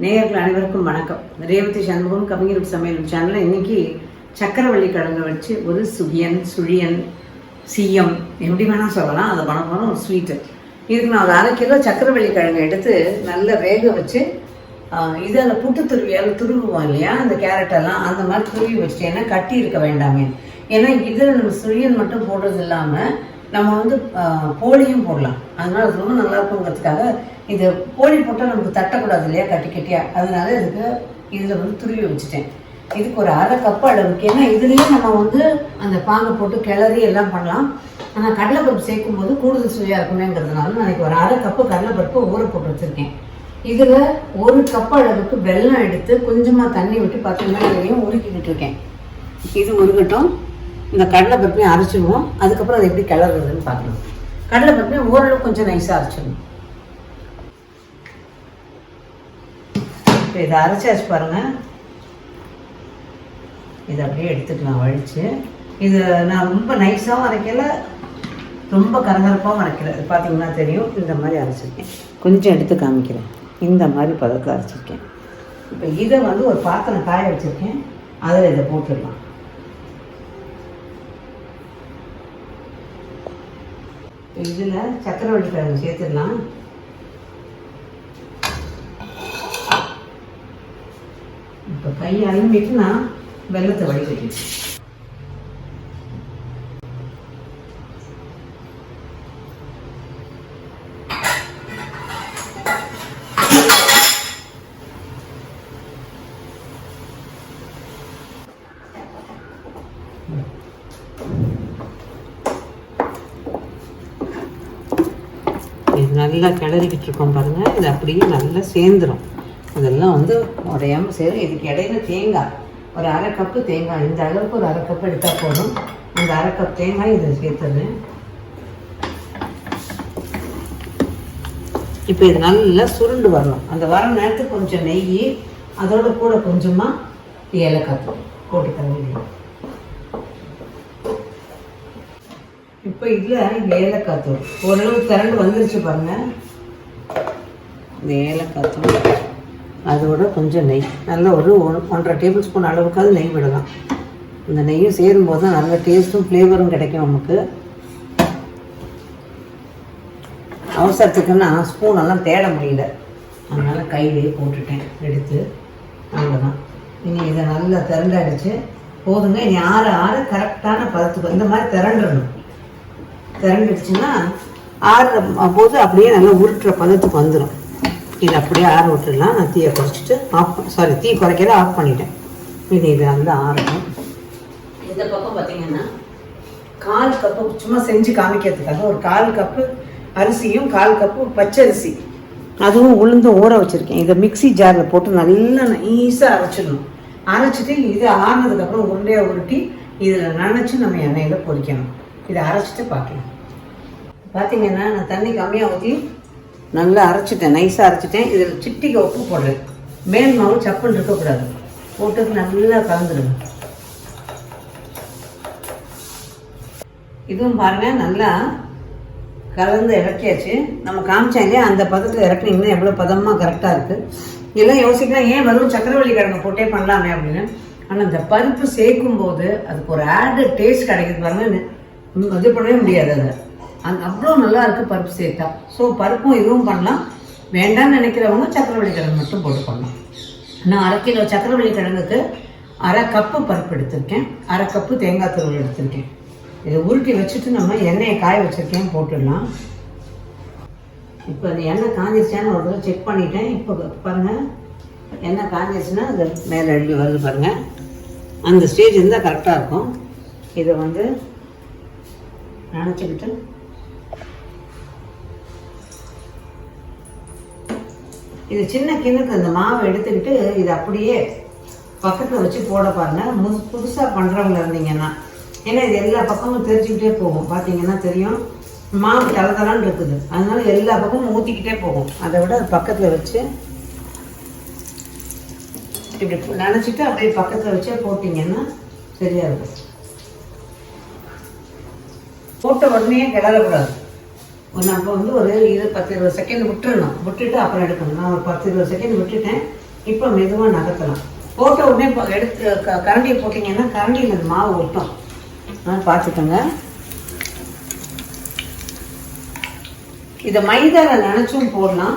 நேயர்கள் அனைவருக்கும் வணக்கம். ரேவதி சண்முகம் கவிஞர் சமையல் சேனலில் இன்னைக்கு சக்கரவள்ளி கிழங்கு வச்சு ஒரு சுகியன் சுழியன் சீயம் எப்படி வேணால் சொல்லலாம். அதை பண்ண போகிறோம் ஒரு ஸ்வீட்டு இதுக்கு நான் ஒரு அரை கிலோ சக்கரவள்ளி கிழங்கு எடுத்து நல்லா வேக வச்சு இதில் புட்டு துருவியால் துருவுவோம் இல்லையா? அந்த கேரட்டெல்லாம் அந்த மாதிரி துருவி வச்சுட்டு ஏன்னா கட்டி இருக்க வேண்டாமே. ஏன்னா இதில் நம்ம சுழியன் மட்டும் போடுறது இல்லாமல் நம்ம வந்து போலியும் போடலாம். அதனால அது ரொம்ப நல்லா இருக்குங்கிறதுக்காக இது போலி போட்டால் நமக்கு தட்டக்கூடாது இல்லையா கட்டி கட்டியா? அதனால இதுக்கு இதில் வந்து துருவி வச்சுட்டேன். இதுக்கு ஒரு அரை கப்பு அளவுக்கு. ஏன்னா இதுலேயும் நம்ம வந்து அந்த பாங்கை போட்டு கிளறி எல்லாம் பண்ணலாம். ஆனால் கடலைப்பருப்பு சேர்க்கும் போது கூடுதல் சுவையாக இருக்குமேங்கிறதுனால நான் ஒரு அரை கப்பு கடலைப்பருப்பு ஊற போட்டு வச்சுருக்கேன். இதில் ஒரு கப்பு அளவுக்கு வெல்லம் எடுத்து கொஞ்சமாக தண்ணி விட்டு பத்து நிமிடம் உருக்கிக்கிட்டு இருக்கேன். இது உருகட்டும். இந்த கடலை பருப்பையும் அரைச்சிடுவோம் அதுக்கப்புறம் அதை எப்படி கிளறதுன்னு பார்க்கலாம் கடலை பருப்பையும் ஓரளவு கொஞ்சம் நைஸாக அரைச்சிடணும். இப்போ இதை அரைச்சாச்சு பாருங்கள் இதை அப்படியே எடுத்துக்கலாம் வழித்து இது நான் ரொம்ப நைஸாகவும் அரைக்கல ரொம்ப கரகரப்பாகவும் அரைக்கல. இது பார்த்தீங்கன்னா தெரியும். இந்த மாதிரி அரைச்சிருக்கேன். கொஞ்சம் எடுத்து காமிக்கிறேன். இந்த மாதிரி பதத்தில் அரைச்சிருக்கேன். இப்போ இதை வந்து ஒரு பாத்திரம் காய வச்சுருக்கேன். அதில் இதை போட்டுடலாம். இதில் சக்கரவள்ளி கிழங்கு சேர்த்துடலாம் இப்போ கை அலம்பிட்டு நான் வெள்ளத்தை வடிகட்டிட்டேன் you. நல்லா கிளறிக்கிட்டு இருக்கோம் பாருங்க. இது அப்படியே நல்லா சேர்ந்துரும். இதெல்லாம் வந்து உடையாம சேரும். இதுக்கு இடையில தேங்காய். ஒரு அரை கப்பு தேங்காய். இந்த அளவுக்கு ஒரு அரை கப் எடுத்தால் போதும். அந்த அரை கப் தேங்காய் இதை சேர்த்துறேன். இப்போ இது நல்லா சுருண்டு வரணும். அந்த வர நேரத்துக்கு கொஞ்சம் நெய் அதோட கூட கொஞ்சமாக ஏலக்காய் போட்டு போட்டு முடியும் இப்போ இதில் ஏலக்காய் தூள். ஓரளவு திரண்டு வந்துருச்சு பாருங்க. இந்த ஏலக்காய் தூள் அதோட கொஞ்சம் நெய். நல்ல ஒரு ஒன்றரை டேபிள் ஸ்பூன் அளவுக்காவது நெய் விடலாம். இந்த நெய்யும் சேரும்போது தான் நல்ல டேஸ்ட்டும் ஃப்ளேவரும் கிடைக்கும் நமக்கு. அவசரத்துக்குன்னா ஸ்பூன் எல்லாம் தேட முடியல. அதனால் கையிலேயே போட்டுட்டேன் எடுத்து. அவ்வளோதான் இனி இதை நல்லா திரண்டு அடிச்சு போதுங்க இனி ஆறு ஆறு கரெக்டான பதத்துக்கு இந்த மாதிரி திரண்டுடணும் திரண்டுடுச்சுன்னா ஆறுற போது அப்படியே நல்லா உருட்டுற பதத்துக்கு வந்துடும் இது அப்படியே ஆற விட்டுடலாம். நான் தீயை குறைச்சிட்டு ஆஃப் சாரி தீ குறைக்கிற ஆஃப் பண்ணிட்டேன். இது இது வந்து ஆறணும். இந்த பக்கம் பார்த்தீங்கன்னா? கால் கப்பு சும்மா செஞ்சு காமிக்கிறதுக்காக ஒரு கால் கப்பு அரிசியும் கால் கப்பு பச்சரிசி. அதுவும் உளுந்தும் ஊற வச்சுருக்கேன். இதை மிக்ஸி ஜாரில் போட்டு நல்லா நைஸாக அரைச்சிடணும். அரைச்சிட்டு இது ஆறுனதுக்கப்புறம் உருண்டையாக உருட்டி இதில் நனைச்சி நம்ம எண்ணெயில் பொரிக்கணும். இதை அரைச்சிட்டு பார்க்கலாம். பார்த்தீங்கன்னா நான் தண்ணி கம்மியாக ஊற்றி நல்லா அரைச்சிட்டேன். நைஸாக அரைச்சிட்டேன். இதில் சிட்டிக்கு உப்பு போடுறேன். மேல் மாவு சப்புன்னு இருக்கக்கூடாது. போட்டு நல்லா கலந்துடுங்க இதுவும் பாருங்கள் நல்லா கலந்து இறக்கியாச்சு. நம்ம காமிச்சோம் இல்லையா அந்த பதத்தில் இறக்குனீங்கன்னா எவ்வளோ பதமாக கரெக்டாக இருக்குது இதெல்லாம் யோசிக்கலாம் ஏன் வெறும் சக்கரவள்ளி கிழங்கு போட்டே பண்ணலாமே அப்படின்னு. ஆனால் இந்த பருப்பு சேர்க்கும் போது அதுக்கு ஒரு ஆடு டேஸ்ட் கிடைக்குது பாருங்கள் இது பண்ணவே முடியாது அதை. அந்த அவ்வளோ நல்லா இருக்குது பருப்பு சேர்த்தா ஸோ பருப்பும் இதுவும் பண்ணலாம். வேண்டாம்னு நினைக்கிறவங்க சக்கரவள்ளி கிழங்கு மட்டும் போட்டு பண்ணலாம் நான் அரை கிலோ சக்கரவள்ளி கிழங்குக்கு அரை கப்பு பருப்பு எடுத்திருக்கேன். அரை கப்பு தேங்காய் துருவல் எடுத்திருக்கேன். இதை உருட்டி வச்சுட்டு நம்ம எண்ணெயை காய வச்சிருக்கேன் போட்டுடலாம். இப்போ அந்த எண்ணெய் காஞ்சிருச்சான்னு ஒரு தடவை செக் பண்ணிட்டேன். இப்போ பாருங்கள் எண்ணெய் காஞ்சிருச்சுன்னா அது மேலே எழுதி வருது பாருங்கள் அந்த ஸ்டேஜ் இருந்தால் கரெக்டாக இருக்கும். இதை வந்து நினச்சிக்கிட்டு இது சின்ன கிண்ணுக்கு இந்த மாவை எடுத்துக்கிட்டு இது அப்படியே பக்கத்தில் வச்சு போட பாருங்க. முது புதுசாக பண்ணுறவங்க இருந்தீங்கன்னா. ஏன்னா இது எல்லா பக்கமும் தெரிஞ்சுக்கிட்டே போகும். பார்த்தீங்கன்னா தெரியும். மாவு தளதலான்னு இருக்குது. அதனால எல்லா பக்கமும் ஊற்றிக்கிட்டே போகும். அதை விட அது பக்கத்தில் வச்சு இப்படி நினச்சிட்டு அப்படியே பக்கத்தில் வச்சே போட்டிங்கன்னா சரியாக இருக்கும். போட்ட உடனே கிளறக்கூடாது. நம்ம வந்து ஒரு இரு பத்து இருபது செகண்ட் விட்டுறணும். விட்டுட்டு அப்புறம் எடுக்கணும். நான் ஒரு பத்து இருபது செகண்ட் விட்டுட்டேன். இப்போ மெதுவாக நகர்த்தலாம். போட்ட உடனே இப்போ எடுத்து க கரண்டியை போட்டிங்கன்னா கரண்டியில் இந்த மாவு ஒட்டும். ஆ பார்த்துக்கோங்க. இதை மைதாவில் நினச்சும் போடலாம்.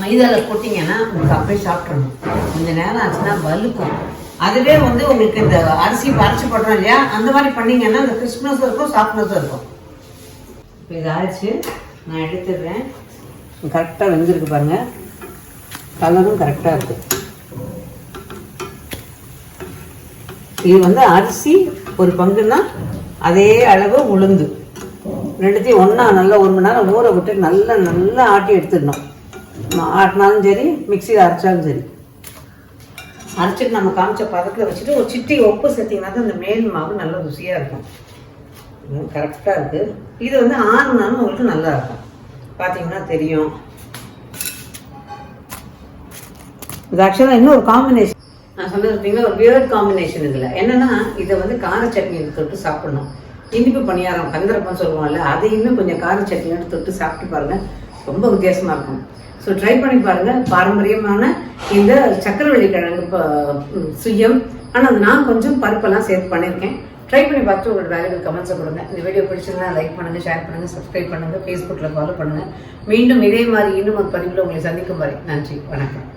மைதாவில் போட்டிங்கன்னா உங்களுக்கு அப்படியே சாப்பிட்றணும் கொஞ்சம் நேரம் ஆச்சுன்னா வலுக்கும் அதுவே வந்து உங்களுக்கு இந்த அரிசி பறிச்சு போடுறோம் இல்லையா? அந்த மாதிரி பண்ணீங்கன்னா இந்த கிறிஸ்மஸும் இருக்கும் சாஃப்ட்னஸும் இருக்கும். இப்போ இதாச்சு. நான் எடுத்துடுறேன். கரெக்டாக வெந்திருக்கு பாருங்க. கலரும் கரெக்டாக இருக்கு. இது வந்து அரிசி ஒரு பங்குன்னா அதே அளவு உளுந்து. ரெண்டுத்தையும் ஒன்றா நல்லா ஒரு மணி நேரம் ஊற விட்டு நல்லா நல்லா ஆட்டி எடுத்துடணும். ஆட்டினாலும் சரி மிக்சியில் அரைச்சாலும் சரி. அரைச்சிட்டு நம்ம காமிச்ச பதத்தில் வச்சுட்டு ஒரு சிட்டி உப்பு சேர்த்திங்கன்னா தான் அந்த மேல் மாவு நல்லா ருசியாக இருக்கும். கரெக்டாக இருக்குது இது வந்து ஆறுனாலும் உங்களுக்கு நல்லா இருக்கும். பார்த்தீங்கன்னா தெரியும். இது ஆக்சுவலாக இன்னும் ஒரு காம்பினேஷன் நான் சொன்னது பார்த்தீங்கன்னா ஒரு வியர்ட் காம்பினேஷன் இதில். என்னன்னா இதை வந்து கார சட்னி தொட்டு சாப்பிடணும். இனிப்பு பணியாரம் கந்தரப்பம் சொல்லுவோம்ல அதை இன்னும் கொஞ்சம் கார சட்னியோட தொட்டு சாப்பிட்டு பாருங்க. ரொம்ப வித்தியாசமாக இருக்கும். ஸோ ட்ரை பண்ணி பாருங்க. பாரம்பரியமான இந்த சக்கரவள்ளி கிழங்கு சுயம். ஆனால் அது நான் கொஞ்சம் பருப்பெல்லாம் சேர்த்து பண்ணியிருக்கேன் ட்ரை பண்ணி பார்த்து உங்களோட வேல்யூபிள் கமெண்ட்ஸை கொடுங்க. இந்த வீடியோ பிடிச்சிருந்தா லைக் பண்ணுங்க ஷேர் பண்ணுங்க சப்ஸ்கிரைப் பண்ணுங்க ஃபேஸ்புக்கில் ஃபாலோ பண்ணுங்க. மீண்டும் இதே மாதிரி இன்னும் ஒரு பதிவில் உங்களை சந்திக்கும் வரை நன்றி வணக்கம்.